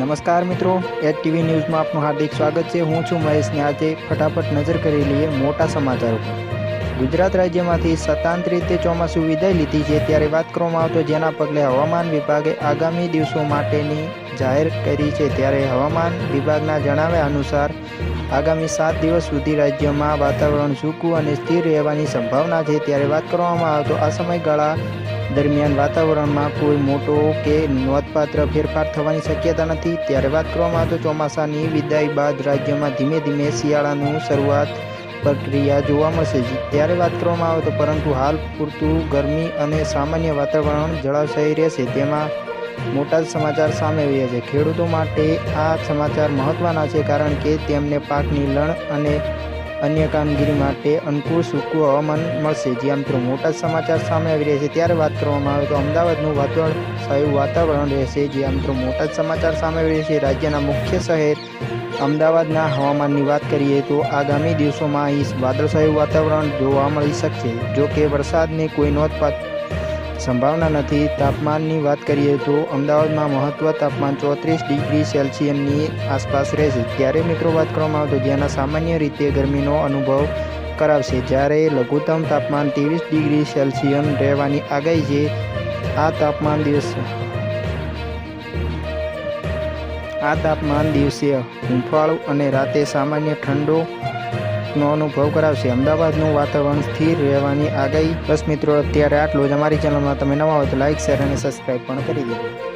નમસ્કાર મિત્રો, H TV ન્યૂઝમાં આપનું હાર્દિક સ્વાગત છે. હું છું મહેશને. આજે ફટાફટ નજર કરી લઈએ મોટા સમાચારો ગુજરાત રાજ્યમાંથી સતાંત રીતે ચોમાસું વિદાય લીધી છે. ત્યારે વાત કરવામાં આવતો જેના પગલે હવામાન વિભાગે આગામી દિવસો માટેની જાહેર કરી છે. ત્યારે હવામાન વિભાગના જણાવ્યા અનુસાર, આગામી સાત દિવસ સુધી રાજ્યમાં વાતાવરણ સૂકું અને સ્થિર રહેવાની સંભાવના છે. ત્યારે વાત કરવામાં આવતો આ સમયગાળા દરમિયાન વાતાવરણમાં કોઈ મોટો કે નોંધપાત્ર ફેરફાર થવાની શક્યતા નથી. ત્યારે વાત કરવામાં આવતો ચોમાસાની વિદાય બાદ રાજ્યમાં ધીમે ધીમે શિયાળાનું શરૂઆત પ્રક્રિયા જોવા મળશે. ત્યારે વાત કરવામાં આવે તો પરંતુ હાલ પૂરતું ગરમી અને સામાન્ય વાતાવરણ જળાશય રહેશે. તેમાં મોટા સમાચાર સામે આવ્યા છે. ખેડૂતો માટે આ સમાચાર મહત્વના છે કારણ કે તેમને પાકની લણ અને અન્ય કામગીરી માટે અનુકૂળ સૂકું, હવામાન મળશે. જ્યાં મિત્રો, મોટા સમાચાર સામે આવી રહ્યા છે. ત્યારે વાત કરવામાં આવે તો અમદાવાદનું વાતાવરણ વાતાવરણ રહેશે. જ્યાં મિત્રો, મોટા સમાચાર સામે આવી રહ્યા છે. રાજ્યના મુખ્ય શહેર અમદાવાદના હવામાનની વાત કરીએ તો આગામી દિવસોમાં અહીં વાદળછાયું વાતાવરણ જોવા મળી શકશે. જો કે વરસાદની કોઈ નોંધપાત્ર સંભાવના નથી. તાપમાનની વાત કરીએ તો અમદાવાદમાં મહત્વ તાપમાન ચોત્રીસ ડિગ્રી સેલ્સિયમની આસપાસ રહેશે. ત્યારે મિત્રો વાત કરવામાં આવે તો જ્યાંના સામાન્ય રીતે ગરમીનો અનુભવ કરાવશે. જ્યારે લઘુત્તમ તાપમાન ત્રેવીસ ડિગ્રી સેલ્સિયમ રહેવાની આગાહી છે. આ તાપમાન દિવસ આ તાપમાન દિવસે હૂંફાળું અને રાતે સામાન્ય ઠંડો નો અનુભવ કરાવશે. અમદાવાદનું વાતાવરણ સ્થિર રહેવાની આગાહી. બસ મિત્રો, અત્યારે આટલું જ. અમારી ચેનલમાં તમે નવા હોય તો લાઇક શેર અને સબસ્ક્રાઈબ પણ કરી દેજો.